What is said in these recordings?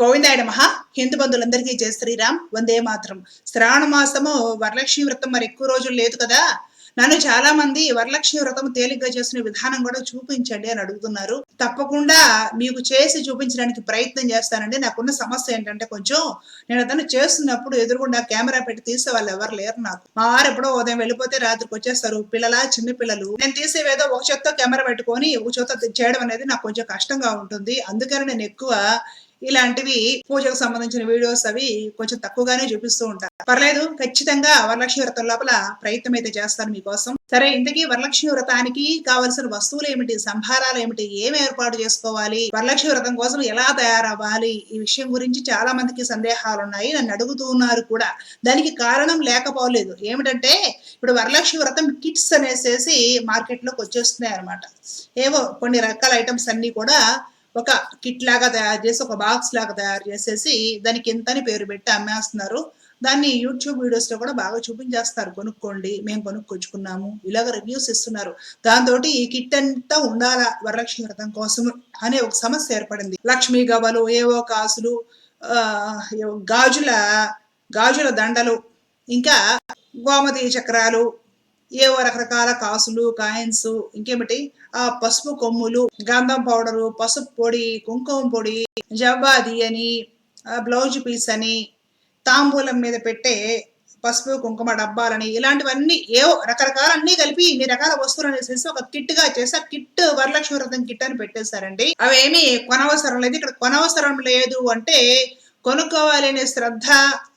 గోవిందాయ మహా హిందూ బంధువులందరికీ జయ శ్రీరామ్. వందే మాత్రం. శ్రావణ మాసము వరలక్ష్మి వ్రతం మరి ఎక్కువ రోజులు లేదు కదా. నన్ను చాలా మంది వరలక్ష్మి వ్రతం తేలిగ్గా చేసిన విధానం కూడా చూపించండి అని అడుగుతున్నారు. తప్పకుండా మీకు చేసి చూపించడానికి ప్రయత్నం చేస్తానండి. నాకున్న సమస్య ఏంటంటే కొంచెం నేను అతను చేస్తున్నప్పుడు ఎదురుగుండా కెమెరా పెట్టి తీసే వాళ్ళు ఎవరు లేరు నాకు. మా వారు ఎప్పుడో ఉదయం వెళ్ళిపోతే రాత్రికి వచ్చేస్తారు. పిల్లల చిన్న పిల్లలు. నేను తీసేవేదో ఒక చేత్తో కెమెరా పెట్టుకొని ఒక చేత చేయడం అనేది నాకు కొంచెం కష్టంగా ఉంటుంది. అందుకని నేను ఎక్కువ ఇలాంటివి పూజకు సంబంధించిన వీడియోస్ అవి కొంచెం తక్కువగానే చూపిస్తూ ఉంటారు. పర్లేదు ఖచ్చితంగా వరలక్ష్మి వ్రతం లోపల ప్రయత్నం అయితే చేస్తాను మీకోసం. సరే ఇంతకీ వరలక్ష్మి వ్రతానికి కావలసిన వస్తువులు ఏమిటి? సంభారాలు ఏమిటి? ఏమి ఏర్పాటు చేసుకోవాలి? వరలక్ష్మి వ్రతం కోసం ఎలా తయారవ్వాలి? ఈ విషయం గురించి చాలా మందికి సందేహాలు ఉన్నాయి నన్ను అడుగుతూ ఉన్నారు కూడా. దానికి కారణం లేకపోలేదు. ఏమిటంటే ఇప్పుడు వరలక్ష్మి వ్రతం కిట్స్ అనేసేసి మార్కెట్లోకి వచ్చేస్తున్నాయి అనమాట ఏవో కొన్ని రకాల ఐటమ్స్ అన్ని కూడా ఒక కిట్ లాగా తయారు చేసి ఒక బాక్స్ లాగా తయారు చేసేసి దానికి ఎంత అని పేరు పెట్టి అమ్మేస్తున్నారు. దాన్ని యూట్యూబ్ వీడియోస్లో కూడా బాగా చూపించేస్తారు. కొనుక్కోండి మేము కొనుక్కొచ్చుకున్నాము. ఇలాగ రివ్యూస్ ఇస్తున్నారు. దాంతో ఈ కిట్ అంతా ఉండాలా వరలక్ష్మి వ్రతం కోసం అనే ఒక సమస్య ఏర్పడింది. లక్ష్మీ గవలు ఏవో కాసులు ఆ, గాజుల గాజుల దండలు ఇంకా గోమతి చక్రాలు ఏవో రకరకాల కాసులు కాయిన్స్ ఇంకేమిటి? ఆ పసుపు కొమ్ములు గంధం పౌడరు పసుపు పొడి కుంకుమ పొడి జవ్వాది అని బ్లౌజ్ పీస్ అని తాంబూలం మీద పెట్టే పసుపు కుంకుమ డబ్బాలని ఇలాంటివన్నీ ఏవో రకరకాల అన్ని కలిపి ఇన్ని రకాల వస్తువులు అనేసి ఒక కిట్గా చేసి ఆ కిట్ వరలక్ష్మి వ్రతం కిట్ అని పెట్టేశారండి. అవేమి కొనవసరం లేదు. ఇక్కడ కొనవసరం లేదు అంటే కొనుక్కోవాలనే శ్రద్ధ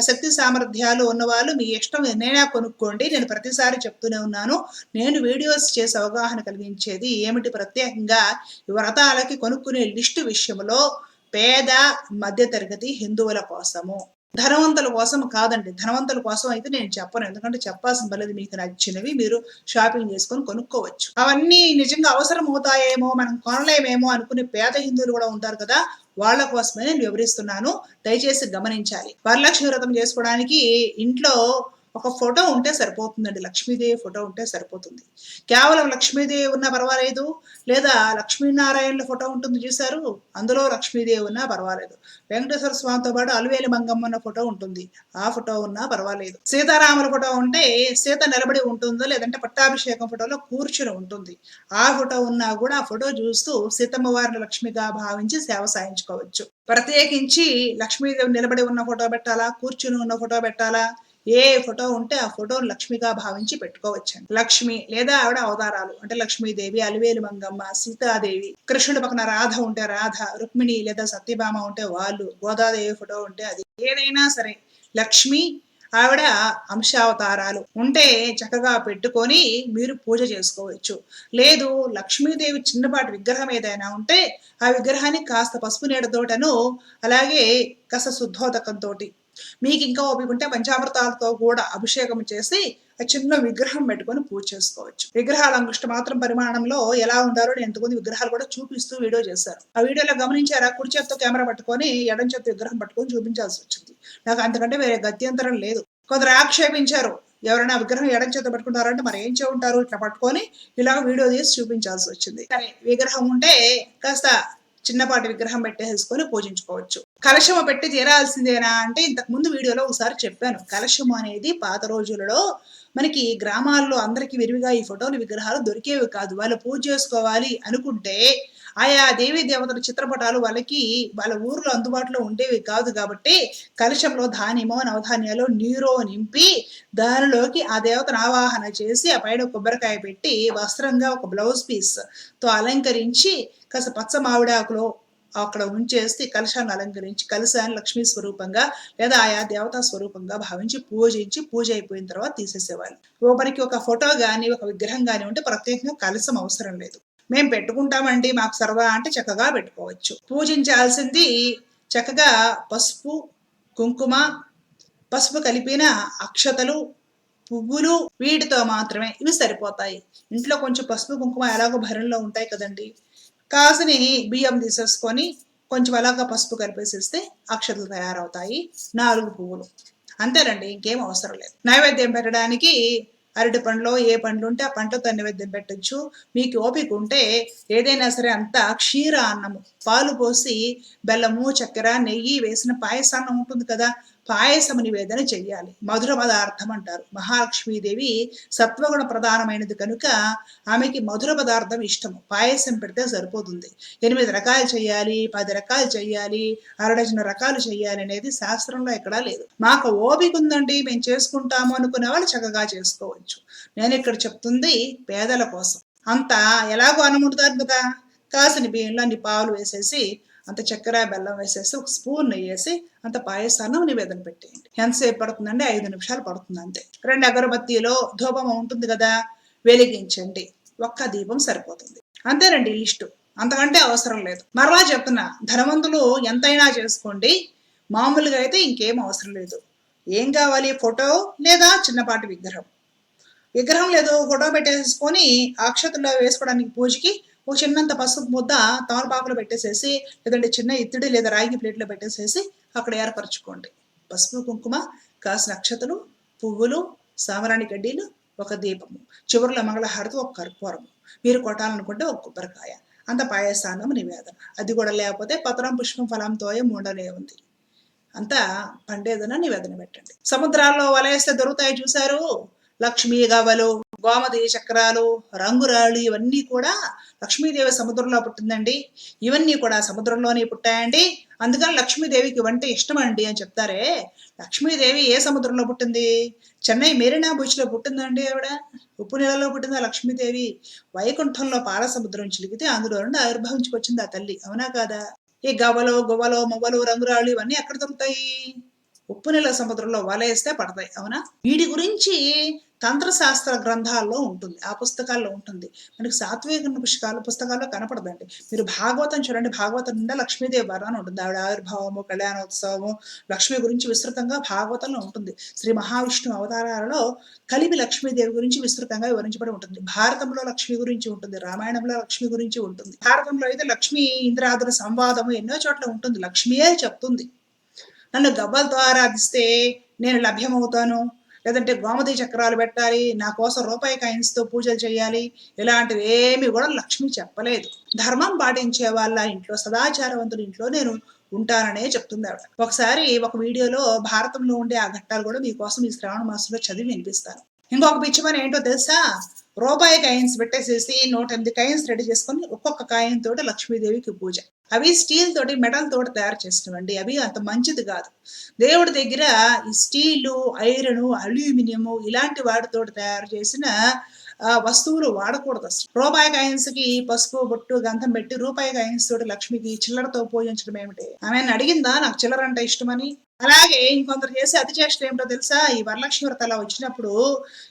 శక్తి సామర్థ్యాలు ఉన్నవాళ్ళు మీ ఇష్టం ఎన్నైనా కొనుక్కోండి. నేను ప్రతిసారి చెప్తూనే ఉన్నాను. నేను వీడియోస్ చేసి అవగాహన కలిగించేది ఏమిటి? ప్రత్యేకంగా వ్రతాలకి కొనుక్కునే లిస్టు విషయంలో పేద మధ్యతరగతి హిందువుల కోసము. ధనవంతుల కోసం కాదండి. ధనవంతుల కోసం అయితే నేను చెప్పను. ఎందుకంటే చెప్పాల్సిన పర్లేదు మీకు నచ్చినవి మీరు షాపింగ్ చేసుకొని కొనుక్కోవచ్చు. అవన్నీ నిజంగా అవసరం అవుతాయేమో మనం కొనలేమేమో అనుకునే పేద హిందువులు కూడా ఉంటారు కదా. వాళ్ళ కోసమే నేను వివరిస్తున్నాను. దయచేసి గమనించాలి. వరలక్ష్మి వ్రతం చేసుకోవడానికి ఇంట్లో ఒక ఫోటో ఉంటే సరిపోతుందండి. లక్ష్మీదేవి ఫోటో ఉంటే సరిపోతుంది. కేవలం లక్ష్మీదేవి ఉన్నా పర్వాలేదు. లేదా లక్ష్మీనారాయణుల ఫోటో ఉంటుంది చూశారు? అందులో లక్ష్మీదేవి ఉన్నా పర్వాలేదు. వెంకటేశ్వర స్వామితో పాటు అలువేలి మంగమ్మ ఉన్న ఫోటో ఉంటుంది. ఆ ఫోటో ఉన్నా పర్వాలేదు. సీతారాముల ఫోటో ఉంటే సీత నిలబడి ఉంటుందో లేదంటే పట్టాభిషేకం ఫోటోలో కూర్చుని ఉంటుంది. ఆ ఫోటో ఉన్నా కూడా ఆ ఫోటో చూస్తూ సీతమ్మ వారిని లక్ష్మిగా భావించి సేవ సాయించుకోవచ్చు ప్రత్యేకించి లక్ష్మీదేవి నిలబడి ఉన్న ఫోటో పెట్టాలా? కూర్చుని ఉన్న ఫోటో పెట్టాలా? ఏ ఫోటో ఉంటే ఆ ఫోటోను లక్ష్మిగా భావించి పెట్టుకోవచ్చండి. లక్ష్మి లేదా ఆవిడ అవతారాలు అంటే లక్ష్మీదేవి అలివేలు మంగమ్మ సీతాదేవి కృష్ణుడి పక్కన రాధ ఉంటే రాధ రుక్మిణి లేదా సత్యభామ ఉంటే వాళ్ళు గోదాదేవి ఫోటో ఉంటే అది. ఏదైనా సరే లక్ష్మి ఆవిడ అంశావతారాలు ఉంటే చక్కగా పెట్టుకొని మీరు పూజ చేసుకోవచ్చు. లేదు లక్ష్మీదేవి చిన్నపాటి విగ్రహం ఏదైనా ఉంటే ఆ విగ్రహాన్ని కాస్త పసుపు నీడతోటను అలాగే కాస్త శుద్ధోదకంతో మీకు ఇంకా ఓపిక ఉంటే పంచామృతాలతో కూడా అభిషేకం చేసి ఆ చిన్న విగ్రహం పెట్టుకొని పూజ చేసుకోవచ్చు. విగ్రహాల అంగుష్ట మాత్రం పరిమాణంలో ఎలా ఉండాలో నేను ఎంతమంది విగ్రహాలు కూడా చూపిస్తూ వీడియో చేశారు. ఆ వీడియోలో గమనించారా? కుడి చేత్తో కెమెరా పట్టుకొని ఎడం చేత్తో విగ్రహం పట్టుకొని చూపించాల్సి వచ్చింది. నాకు అంతకంటే వేరే గత్యంతరం లేదు. కొందరు ఆక్షేపించారు ఎవరైనా విగ్రహం ఎడం చేత పట్టుకుంటారంటే మరి ఏం ఉంటారు ఇట్లా పట్టుకొని ఇలాగ వీడియో తీసి చూపించాల్సి వచ్చింది. సరే విగ్రహం ఉంటే కాస్త చిన్నపాటి విగ్రహం పెట్టేసుకొని పూజించుకోవచ్చు. కలశము పెట్టి చేరాల్సిందేనా అంటే ఇంతకు ముందు వీడియోలో ఒకసారి చెప్పాను. కలశము అనేది పాత రోజులలో మనకి గ్రామాల్లో అందరికి విరివిగా ఈ ఫోటోలు విగ్రహాలు దొరికేవి కాదు. వాళ్ళు పూజ చేసుకోవాలి అనుకుంటే ఆయా దేవీ దేవతల చిత్రపటాలు వాళ్ళకి వాళ్ళ ఊర్లో అందుబాటులో ఉండేవి కాదు కాబట్టి కలశంలో ధాన్యమో నవధాన్యాలు నీరో నింపి దానిలోకి ఆ దేవతను ఆవాహన చేసి ఆ పైన కొబ్బరికాయ పెట్టి వస్త్రంగా ఒక బ్లౌజ్ పీస్తో అలంకరించి కాస్త పచ్చ మామిడాకులో అక్కడ ఉంచేసి కలశాన్ని అలంకరించి కలశాన్ని లక్ష్మీ స్వరూపంగా లేదా ఆయా దేవతా స్వరూపంగా భావించి పూజించి పూజ అయిపోయిన తర్వాత తీసేసేవాళ్ళు. ఒకరికి ఒక ఫోటో కానీ ఒక విగ్రహం కానీ ఉంటే ప్రత్యేకంగా కలశం అవసరం లేదు. మేము పెట్టుకుంటామండి మాకు సర్వ అంటే చక్కగా పెట్టుకోవచ్చు. పూజించాల్సింది చక్కగా పసుపు కుంకుమ పసుపు కలిపిన అక్షతలు పువ్వులు వీటితో మాత్రమే ఇవి సరిపోతాయి. ఇంట్లో కొంచెం పసుపు కుంకుమ ఎలాగో భరణలో ఉంటాయి కదండి. కాసుని బియ్యం తీసేసుకొని కొంచెం అలాగా పసుపు కలిపేసేస్తే అక్షతలు తయారవుతాయి. నాలుగు పువ్వులు. అంతేనండి ఇంకేం అవసరం లేదు. నైవేద్యం పెట్టడానికి అరటి పండ్లో ఏ పండ్లు ఉంటే ఆ పంటతో నైవేద్యం పెట్టొచ్చు. మీకు ఓపిక ఉంటే ఏదైనా సరే అంతా క్షీర అన్నము. పాలు పోసి బెల్లము చక్కెర నెయ్యి వేసిన పాయసాన్నం ఉంటుంది కదా పాయసము నివేదన చెయ్యాలి. మధుర పదార్థం అంటారు. మహాలక్ష్మీదేవి సత్వగుణ ప్రధానమైనది కనుక ఆమెకి మధుర పదార్థం ఇష్టము. పాయసం పెడితే సరిపోతుంది. ఎనిమిది రకాలు చేయాలి పది రకాలు చేయాలి అరడజన రకాలు చేయాలి అనేది శాస్త్రంలో ఎక్కడా లేదు. మాకు ఓపిక ఉందండి మేము చేసుకుంటాము అనుకునే వాళ్ళు చక్కగా చేసుకోవచ్చు. నేను ఇక్కడ చెప్తుంది పేదల కోసం. అంతా ఎలాగో అనుకుంటారు కదా? కాసిన బియ్యంలో అన్ని పాలు వేసేసి అంత చక్కెర బెల్లం వేసేసి ఒక స్పూన్ వేసి అంత పాయసాన్ని నివేదన పెట్టేయండి. ఎంతసేపు పడుతుందండి? ఐదు నిమిషాలు పడుతుంది అంతే. రెండు అగరబత్తీలో ధూపం ఉంటుంది కదా వెలిగించండి. ఒక్క దీపం సరిపోతుంది. అంతేనండి లిస్టు. అంతకంటే అవసరం లేదు. మరలా చెప్తున్నా ధనవంతులు ఎంతైనా చేసుకోండి. మామూలుగా అయితే ఇంకేం అవసరం లేదు. ఏం కావాలి? ఫోటో లేదా చిన్నపాటి విగ్రహం? విగ్రహం లేదు ఫోటో పెట్టేసుకొని అక్షతుల్లో వేసుకోవడానికి పూజకి ఒక చిన్నంత పసుపు ముద్ద తమలపాకులో పెట్టేసేసి లేదంటే చిన్న ఇత్తడి లేదా రాగి ప్లేట్లో పెట్టేసేసి అక్కడ ఏర్పరచుకోండి. పసుపు కుంకుమ కాసిన అక్షతలు పువ్వులు సామరాణి గడ్డీలు ఒక దీపము. చివరిలో మంగళహారతి ఒక కర్పూరము. మీరు కొట్టాలనుకుంటే ఒక కొబ్బరికాయ. అంత పాయసాన్నం నివేదన. అది కూడా లేకపోతే పత్రం పుష్పం ఫలంతో మూడలే ఉంది. అంతా పండేదన నివేదన పెట్టండి. సముద్రాల్లో వలేస్తే దొరుకుతాయి చూశారు. లక్ష్మీ గవలు గోమతి చక్రాలు రంగురాళ్ళు ఇవన్నీ కూడా లక్ష్మీదేవి సముద్రంలో పుట్టిందండి. ఇవన్నీ కూడా సముద్రంలోనే పుట్టాయండి. అందుకని లక్ష్మీదేవికి వంట ఇష్టమండి అని చెప్తారే. లక్ష్మీదేవి ఏ సముద్రంలో పుట్టింది? చెన్నై మెరీనా బీచ్లో పుట్టిందండి ఆవిడ. ఉప్పు నీళ్ళలో పుట్టిందా లక్ష్మీదేవి? వైకుంఠంలో పాల సముద్రం చిలికితే అందులో నుండి ఆవిర్భవించుకొచ్చింది ఆ తల్లి. అవునా కాదా? ఈ గవ్వలు గువ్వలు మువ్వలు రంగురాళ్ళు ఇవన్నీ ఎక్కడ దొరుకుతాయి? ఉప్పు నీళ్ళ సముద్రంలో వలేస్తే పడతాయి అవునా? వీటి గురించి తంత్రశాస్త్ర గ్రంథాల్లో ఉంటుంది ఆ పుస్తకాల్లో ఉంటుంది. మనకి సాత్విక పుస్తకాలు పుస్తకాల్లో కనపడదండి. మీరు భాగవతం చూడండి భాగవతం నిండా లక్ష్మీదేవి వరాన ఉంటుంది. ఆవిడ ఆవిర్భావము కళ్యాణోత్సవము లక్ష్మి గురించి విస్తృతంగా భాగవతంలో ఉంటుంది. శ్రీ మహావిష్ణు అవతారాలలో కలిపి లక్ష్మీదేవి గురించి విస్తృతంగా వివరించబడి ఉంటుంది. భారతంలో లక్ష్మి గురించి ఉంటుంది రామాయణంలో లక్ష్మి గురించి ఉంటుంది. భారతంలో అయితే లక్ష్మి ఇంద్రాదుల సంవాదము ఎన్నో చోట్ల ఉంటుంది. లక్ష్మియే చెప్తుంది. నన్ను గబ్బలతో ఆరాధిస్తే నేను లభ్యమవుతాను. లేదంటే గోమతి చక్రాలు పెట్టాలి నా కోసం రూపాయి కాయిన్స్తో పూజలు చేయాలి ఇలాంటివి ఏమి కూడా లక్ష్మి చెప్పలేదు. ధర్మం పాటించే వాళ్ళ ఇంట్లో సదాచారవంతుల ఇంట్లో నేను ఉంటాననే చెప్తుంది ఆవిడ. ఒకసారి ఒక వీడియోలో భారతంలో ఉండే ఆ ఘట్టాలు కూడా మీకోసం ఈ శ్రావణ మాసంలో చదివి వినిపిస్తాను. ఇంకొక పిచ్చి పని ఏంటో తెలుసా? రూపాయి కాయిన్స్ పెట్టేసేసి నూట ఎనిమిది కాయిన్స్ రెడీ చేసుకొని ఒక్కొక్క కాయిన్ తోటి లక్ష్మీదేవికి పూజ. అవి స్టీల్ తోటి మెటల్ తోటి తయారు చేసినవండి. అవి అంత మంచిది కాదు. దేవుడి దగ్గర ఈ స్టీలు ఐరన్ అల్యూమినియము ఇలాంటి వాటితోటి తయారు చేసిన వస్తువులు వాడకూడదు అసలు. రూపాయి కాయిన్స్కి పసుపు బొట్టు గంధం పెట్టి రూపాయి కాయిన్స్ తోటి లక్ష్మికి చిల్లరతో పూజించడం ఏమిటి? ఆమె అడిగిందా? నాకు చిల్లర అంటే ఇష్టమని? అలాగే ఇంకొందరు చేసే అతి చేష్టం ఏమిటో తెలుసా? ఈ వరలక్ష్మి వ్రత అలా వచ్చినప్పుడు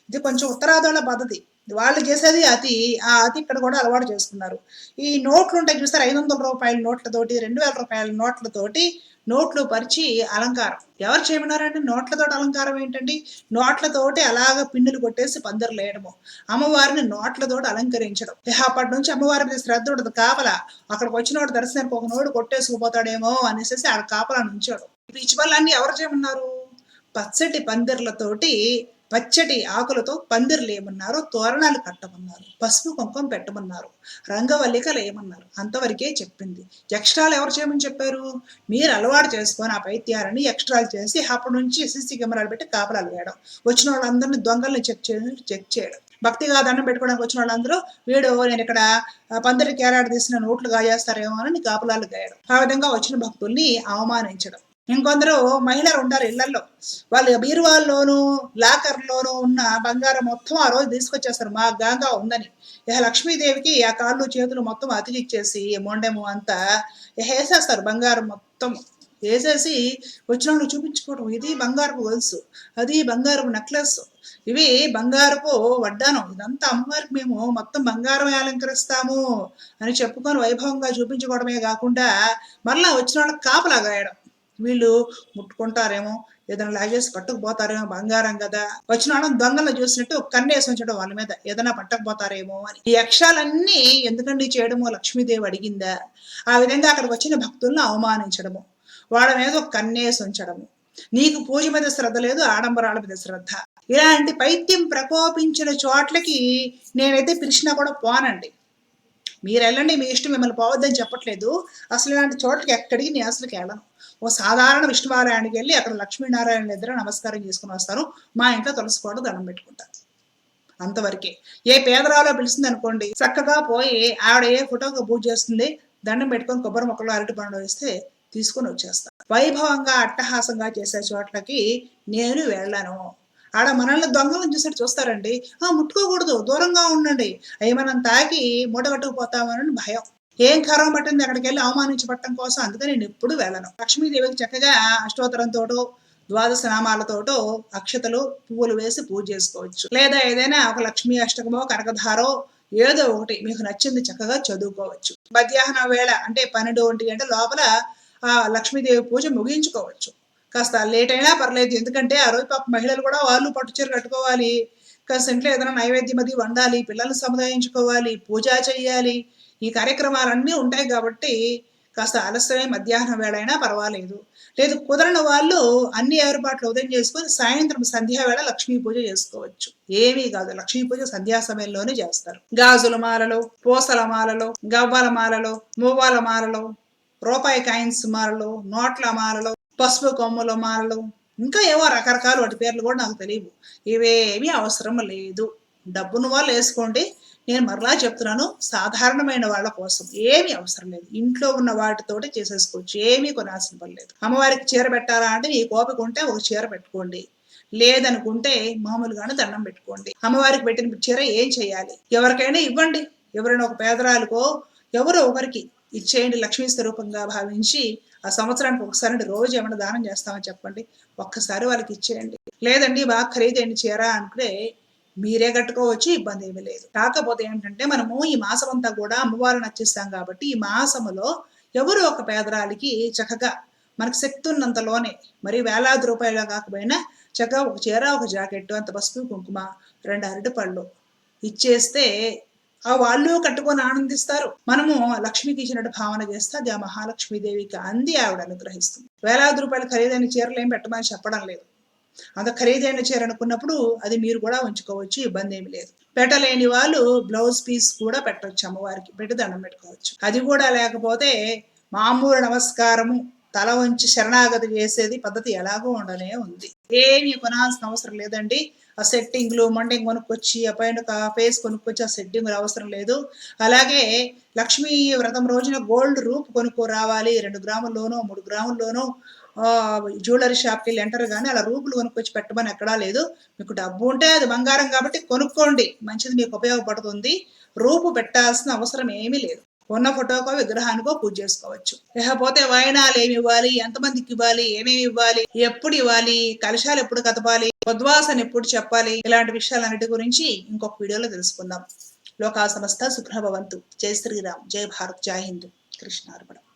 ఇది కొంచెం ఉత్తరాదోళ పద్ధతి వాళ్ళు చేసేది అతి ఆ అతి ఇక్కడ కూడా అలవాటు చేసుకున్నారు. ఈ నోట్లు ఉంటాయి చూస్తారు ఐదు వందల రూపాయల నోట్లతోటి రెండు వేల రూపాయల నోట్లతోటి నోట్లు పరిచి అలంకారం. ఎవరు చేయమన్నారండి? నోట్లతోటి అలంకారం ఏంటండి? నోట్లతోటి అలాగ పిన్నులు కొట్టేసి పందిర్లు వేయడము అమ్మవారిని నోట్లతోటి అలంకరించడం. అప్పటి నుంచి అమ్మవారి మీద శ్రద్ధ ఉండదు కాపల అక్కడికి వచ్చినోడు దర్శనానికి ఒక నోడు కొట్టేసుకుపోతాడేమో అనేసి ఆడ కాపలా నుంచాడు. ఈ పిచ్చి పనులన్నీ ఎవరు చేయమన్నారు? పచ్చటి పందిర్లతోటి పచ్చటి ఆకులతో పందిర్లు ఏమన్నారు తోరణాలు కట్టమన్నారు పసుపు కుంకుమ పెట్టమన్నారు రంగవల్లికలు ఏమన్నారు అంతవరకే చెప్పింది. ఎక్స్ట్రాలు ఎవరు చేయమని చెప్పారు? మీరు అలవాటు చేసుకొని ఆ పైత్యాలని ఎక్స్ట్రాలు చేసి అప్పటి నుంచి సీసీ కెమెరాలు పెట్టి కాపలాలు వేయడం. వచ్చిన వాళ్ళందరినీ దొంగల్ని చెక్ చేయడం చెక్ చేయడం. భక్తిగా దండం పెట్టుకోవడానికి వచ్చిన వాళ్ళందరూ వీడు నేను ఇక్కడ పందిరి పందిరికి తీసిన నోట్లు గాజేస్తారేమో అని కాపలాలు గాయడం. ఆ విధంగా వచ్చిన భక్తుల్ని అవమానించడం. ఇంకొందరు మహిళలు ఉంటారు ఇళ్ళలో వాళ్ళు బీరువాల్లోనూ లాకర్లోనూ ఉన్న బంగారం మొత్తం ఆ రోజు తీసుకొచ్చేస్తారు. మా గాగా ఉందని. ఇక లక్ష్మీదేవికి ఆ కాళ్ళు చేతులు మొత్తం అతికిచ్చేసి మొండెము అంతా ఇక వేసేస్తారు బంగారం మొత్తం. వేసేసి వచ్చిన వాళ్ళు చూపించుకోవడం ఇది బంగారపు గొలుసు. అది బంగారపు నెక్లెస్ ఇవి బంగారపు వడ్డానం ఇదంతా అమ్మవారికి మేము మొత్తం బంగారం అలంకరిస్తాము అని చెప్పుకొని వైభవంగా చూపించుకోవడమే కాకుండా మరలా వచ్చిన వాళ్ళకి కాపలాగా గాయడం. వీళ్ళు ముట్టుకుంటారేమో ఏదైనా లాగేసి పట్టుకుపోతారేమో బంగారం కదా. వచ్చిన దొంగలను చూసినట్టు ఒక కన్నేసి ఉంచడం వాళ్ళ మీద. ఏదైనా పట్టకపోతారేమో అని. ఈ యక్షాలన్నీ ఎందుకండి చేయడమో? లక్ష్మీదేవి అడిగిందా? ఆ విధంగా అక్కడికి వచ్చిన భక్తులను అవమానించడము. వాళ్ళ మీద ఒక కన్నేసి ఉంచడము. నీకు పూజ మీద శ్రద్ధ లేదు ఆడంబరాల మీద శ్రద్ధ. ఇలాంటి పైత్యం ప్రకోపించిన చోట్లకి నేనైతే పిలిచినా కూడా పోనండి. మీరు వెళ్ళండి మీ ఇష్టం మిమ్మల్ని పోవద్దని చెప్పట్లేదు. అసలు ఇలాంటి చోట్లకి ఎక్కడికి నేను అసలుకి వెళ్ళను. ఓ సాధారణ విష్ణువారాయణకి వెళ్ళి అక్కడ లక్ష్మీనారాయణ ఇద్దరు నమస్కారం చేసుకుని వస్తాను. మా ఇంట్లో తులసి కోట దండం పెట్టుకుంటాను అంతవరకే. ఏ పేదరాలో పిలిచింది అనుకోండి చక్కగా పోయి ఆవిడ ఏ ఫోటోకి పూజ చేస్తుంది దండం పెట్టుకొని కొబ్బరి మొక్కలు అరటి పండు వేస్తే తీసుకొని వచ్చేస్తాను వైభవంగా అట్టహాసంగా చేసే చోట్లకి నేను వెళ్ళను. ఆడ మనల్ని దొంగలను చూసినట్టు చూస్తారండి. ఆ ముట్టుకోకూడదు దూరంగా ఉండండి. అవి మనం తాకి మూట కట్టుకుపోతామని భయం. ఏం కరం పట్టింది అక్కడికి వెళ్ళి అవమానించబట్టడం కోసం? అందుకని నేను ఎప్పుడు వెళ్ళను. లక్ష్మీదేవికి చక్కగా అష్టోత్తరంతోటో ద్వాదశ నామాలతోటో అక్షతలు పువ్వులు వేసి పూజ చేసుకోవచ్చు. లేదా ఏదైనా ఒక లక్ష్మీ అష్టకమో కనకధారో ఏదో ఒకటి మీకు నచ్చింది చక్కగా చదువుకోవచ్చు. మధ్యాహ్నం వేళ అంటే పన్నెండు ఒంటి గంట లోపల ఆ లక్ష్మీదేవి పూజ ముగించుకోవచ్చు. కాస్త లేట్ అయినా పర్లేదు. ఎందుకంటే ఆ రోజు పాప మహిళలు కూడా వాళ్ళు పట్టుచీర కట్టుకోవాలి. కాస్త ఇంట్లో ఏదైనా నైవేద్యం అది వండాలి పిల్లల్ని సముదాయించుకోవాలి పూజ చేయాలి ఈ కార్యక్రమాలన్నీ ఉంటాయి కాబట్టి కాస్త ఆలస్యమై మధ్యాహ్నం వేళ అయినా పర్వాలేదు. లేదు కుదరని వాళ్ళు అన్ని ఏర్పాట్లు ఉదయం చేసుకొని సాయంత్రం సంధ్యా వేళ లక్ష్మీ పూజ చేసుకోవచ్చు. ఏమీ కాదు. లక్ష్మీ పూజ సంధ్యా సమయంలోనే చేస్తారు. గాజుల మాలలో పూసల మాలలో గవ్వల మాలలో మువ్వాల మాలలో రూపాయి కాయిన్స్ మాలలో నోట్ల మాలలో పసుపు కొమ్మలు మాలలు ఇంకా ఏవో రకరకాలు వాటి పేర్లు కూడా నాకు తెలియవు. ఇవేమీ అవసరం లేదు. డబ్బును వాళ్ళు వేసుకోండి. నేను మరలా చెప్తున్నాను సాధారణమైన వాళ్ళ కోసం ఏమీ అవసరం లేదు. ఇంట్లో ఉన్న వాటితోటి చేసేసుకోవచ్చు. ఏమీ కొనాల్సిన పని లేదు. అమ్మవారికి చీర పెట్టాలా అంటే మీ కోపిక ఉంటే ఒక చీర పెట్టుకోండి. లేదనుకుంటే మామూలుగానే దండం పెట్టుకోండి. అమ్మవారికి పెట్టిన చీర ఏం చేయాలి? ఎవరికైనా ఇవ్వండి. ఎవరైనా ఒక పేదరాలకో ఎవరో ఒకరికి ఇచ్చేయండి లక్ష్మీ స్వరూపంగా భావించి ఆ సంవత్సరానికి ఒకసారి రోజు ఏమైనా దానం చేస్తామని చెప్పండి. ఒక్కసారి వాళ్ళకి ఇచ్చేయండి. లేదండి బాగా ఖరీదైన చీర అనుకుంటే మీరే కట్టుకోవచ్చు ఇబ్బంది ఏమీ లేదు. కాకపోతే ఏంటంటే మనము ఈ మాసం అంతా కూడా అమ్మవారిని నచ్చిస్తాం కాబట్టి ఈ మాసములో ఎవరు ఒక పేదరాలికి చక్కగా మనకు శక్తి ఉన్నంతలోనే మరి వేలాది రూపాయలు కాకపోయినా చక్కగా ఒక చీర ఒక జాకెట్ అంత పసుపు కుంకుమ రెండు అరటి పళ్ళు ఇచ్చేస్తే ఆ వాళ్ళు కట్టుకొని ఆనందిస్తారు. మనము లక్ష్మికి ఇచ్చినట్టు భావన చేస్తే అది ఆ మహాలక్ష్మీదేవికి అంది ఆవిడ అనుగ్రహిస్తుంది. వేలాది రూపాయలు ఖరీదైన చీరలు ఏం పెట్టమని చెప్పడం లేదు. అంత ఖరీదైన చీర అనుకున్నప్పుడు అది మీరు కూడా ఉంచుకోవచ్చు ఇబ్బంది ఏమి లేదు. పెట్టలేని వాళ్ళు బ్లౌజ్ పీస్ కూడా పెట్టవచ్చు అమ్మవారికి పెట్టి దండం పెట్టుకోవచ్చు. అది కూడా లేకపోతే మామూలు నమస్కారము తల వంచి శరణాగతి చేసేది పద్ధతి ఎలాగో ఉండనే ఉంది. ఏమీ కొనాల్సిన అవసరం లేదండి. ఆ సెట్టింగ్లు మండింగ్ కొనుక్కొచ్చి ఆ పైన ఫేస్ కొనుక్కొచ్చి ఆ సెట్టింగ్లు అవసరం లేదు. అలాగే లక్ష్మీ వ్రతం రోజున గోల్డ్ రూప్ కొనుక్కో రావాలి. రెండు గ్రాముల్లోనో మూడు గ్రాముల్లోనో జ్యువెలరీ షాప్కి వెళ్ళి ఎంటర్ కానీ అలా రూపులు కొనుక్కొచ్చి పెట్టమని ఎక్కడా లేదు. మీకు డబ్బు ఉంటే అది బంగారం కాబట్టి కొనుక్కోండి. మంచిది మీకు ఉపయోగపడుతుంది. రూపు పెట్టాల్సిన అవసరం ఏమీ లేదు. ఉన్న ఫోటోకో విగ్రహానికో పూజ చేసుకోవచ్చు. లేకపోతే వాయనాలు ఏమి ఇవ్వాలి? ఎంతమందికి ఇవ్వాలి? ఏమేమి ఇవ్వాలి? ఎప్పుడు ఇవ్వాలి? కలశాలు ఎప్పుడు కదపాలి? ఉద్వాసన ఎప్పుడు చెప్పాలి? ఇలాంటి విషయాలన్నిటి గురించి ఇంకొక వీడియోలో తెలుసుకుందాం. లోకా సంస్థ సుఖ్రభవంతు జై శ్రీరామ్. జై భారత్. జై హిందూ. కృష్ణార్పణం.